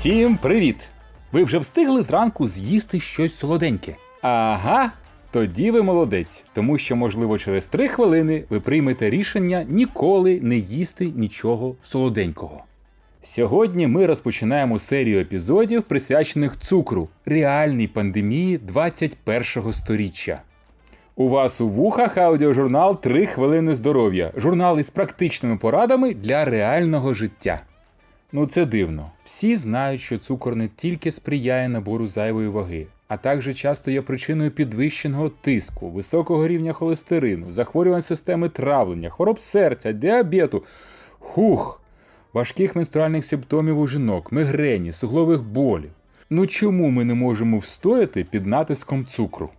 Всім привіт! Ви вже встигли зранку з'їсти щось солоденьке? Ага, тоді ви молодець, тому що, можливо, через три хвилини ви приймете рішення ніколи не їсти нічого солоденького. Сьогодні ми розпочинаємо серію епізодів, присвячених цукру, реальній пандемії 21 сторіччя. У вас у вухах аудіожурнал «Три хвилини здоров'я. Журнал із практичними порадами для реального життя. Ну це дивно. Всі знають, що цукор не тільки сприяє набору зайвої ваги, а також часто є причиною підвищеного тиску, високого рівня холестерину, захворювань системи травлення, хвороб серця, діабету, хух, важких менструальних симптомів у жінок, мигрені, суглових болів. Ну чому ми не можемо встояти під натиском цукру?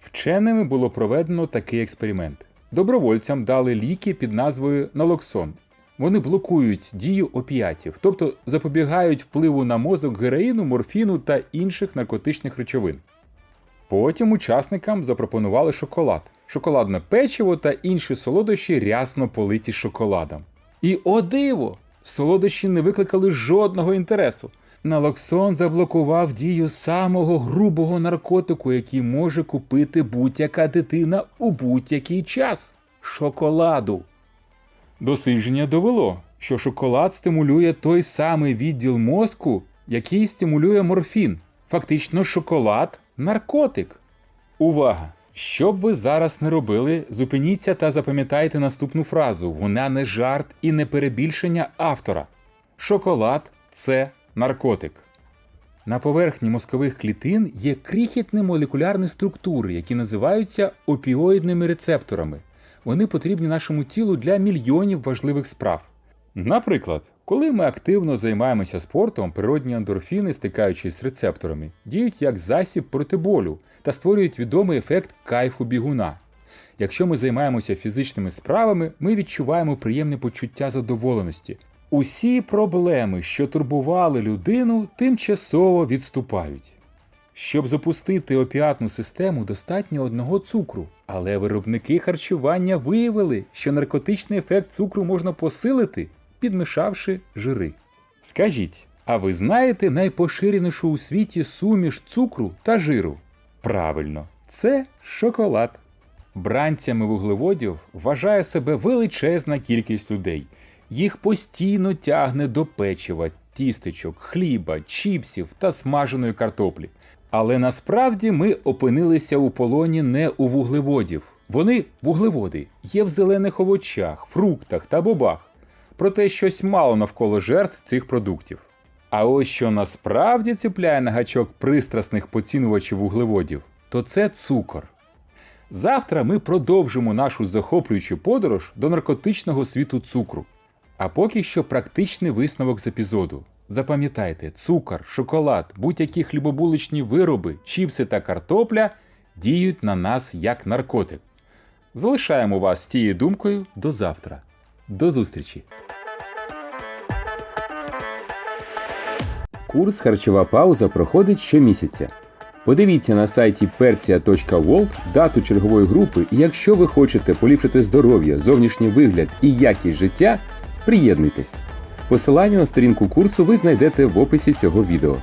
Вченими було проведено такий експеримент. Добровольцям дали ліки під назвою Налоксон. Вони блокують дію опіатів, тобто запобігають впливу на мозок героїну, морфіну та інших наркотичних речовин. Потім учасникам запропонували шоколад, шоколадне печиво та інші солодощі рясно политі шоколадом. І о диво! Солодощі не викликали жодного інтересу. Налоксон заблокував дію самого грубого наркотику, який може купити будь-яка дитина у будь-який час шоколаду. Дослідження довело, що шоколад стимулює той самий відділ мозку, який стимулює морфін. Фактично, шоколад наркотик. Увага! Що б ви зараз не робили, зупиніться та запам'ятайте наступну фразу: вона не жарт і не перебільшення автора. Шоколад це наркотик. На поверхні мозкових клітин є крихітні молекулярні структури, які називаються опіоїдними рецепторами. Вони потрібні нашому тілу для мільйонів важливих справ. Наприклад, коли ми активно займаємося спортом, природні ендорфіни, стикаючись з рецепторами, діють як засіб проти болю та створюють відомий ефект кайфу бігуна. Якщо ми займаємося фізичними справами, ми відчуваємо приємне почуття задоволеності. Усі проблеми, що турбували людину, тимчасово відступають. Щоб запустити опіатну систему, достатньо одного цукру, але виробники харчування виявили, що наркотичний ефект цукру можна посилити, підмішавши жири. Скажіть, а ви знаєте найпоширенішу у світі суміш цукру та жиру? Правильно, це шоколад. Бранцями вуглеводів вважає себе величезна кількість людей. Їх постійно тягне до печива, тістечок, хліба, чіпсів та смаженої картоплі. Але насправді ми опинилися у полоні не у вуглеводів. Вони вуглеводи є в зелених овочах, фруктах та бобах. Проте щось мало навколо жертв цих продуктів. А ось що насправді ціпляє на гачок пристрасних поцінувачів вуглеводів, то це цукор. Завтра ми продовжимо нашу захоплюючу подорож до наркотичного світу цукру. А поки що практичний висновок з епізоду. Запам'ятайте, цукор, шоколад, будь-які хлібобуличні вироби, чіпси та картопля діють на нас як наркотик. Залишаємо вас з цією думкою до завтра. До зустрічі! Курс Харчова пауза проходить щомісяця. Подивіться на сайті persia.world дату чергової групи, і якщо ви хочете поліпшити здоров'я, зовнішній вигляд і якість життя, приєднуйтесь. Посилання на сторінку курсу ви знайдете в описі цього відео.